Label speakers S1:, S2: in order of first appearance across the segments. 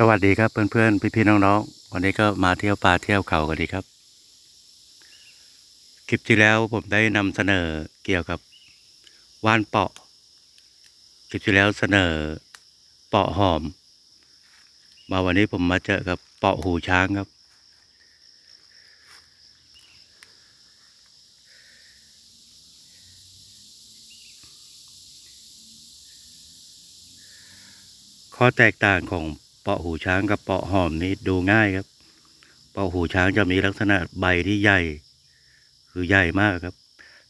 S1: สวัสดีครับเพื่อนๆพี่ๆน้องๆวันนี้ก็มาเที่ยวป่าเที่ยวเขากันดีครับ คลิปที่แล้วผมได้นำเสนอเกี่ยวกับว่านเปาะ คลิปที่แล้วเสนอเปาะหอม มาวันนี้ผมมาเจอกับเปาะหูช้างครับ ข้อแตกต่างของ ปาะหูช้างกับเปาะหอมนี้ดูง่ายครับ เปาะหูช้างจะมีลักษณะใบที่ใหญ่ คือใหญ่มากครับ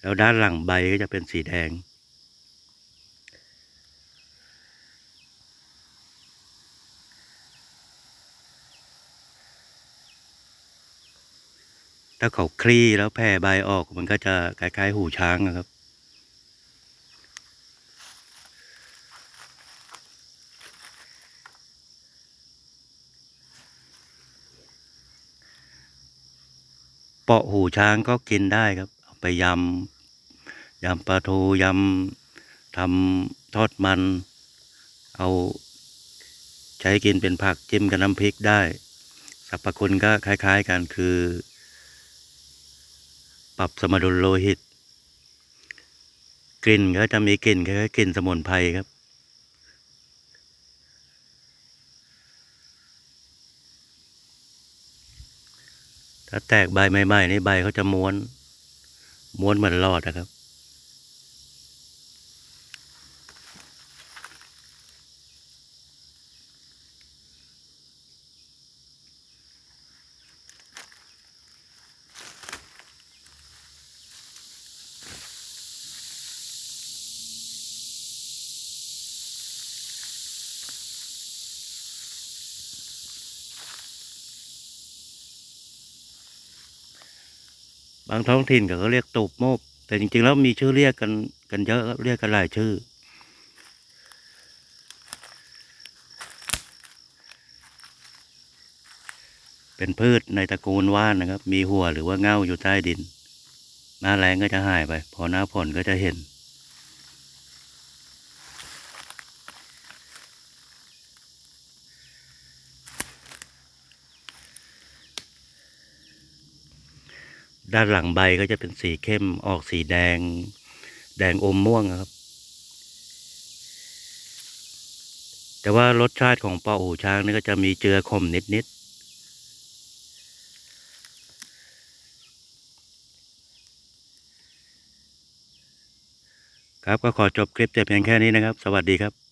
S1: แล้วด้านหลังใบก็จะเป็นสีแดง ถ้าเขาคลี่แล้วแผ่ใบออกมันก็จะคล้ายๆหูช้างนะครับ เปาะหูช้างก็กินได้ครับเอาไปยำยำปลาทูยำทำทอดมัน เอาใช้กินเป็นผักจิ้มกับน้ำพริกได้สรรพคุณก็คล้าย ๆกันคือ ปรับสมดุลโลหิต กลิ่นก็จะมีกลิ่นคล้ายๆกลิ่นสมุนไพรครับ ถ้าแตกใบใหม่ๆนี่ใบเขาจะม้วน ม้วนเหมือนหลอดนะครับ บางท้องถิ่นเขาเรียกตูบโมบ แต่จริงๆแล้วมีชื่อเรียกกันกันเยอะครับเรียกกันหลายชื่อ เป็นพืชในตระกูลว่านนะครับ มีหัวหรือว่าเง่าอยู่ใต้ดิน หน้าแรงก็จะหายไป พอหน้าผ่อนก็จะเห็น ด้านหลังใบก็จะเป็นสีเข้มออกสีแดง แดงอมม่วงครับ แต่ว่ารสชาติของเปาะหูช้างนี่ก็จะมีเจือขมนิดๆครับก็ขอจบคลิปแต่เพียงแค่นี้นะครับ สวัสดีครับ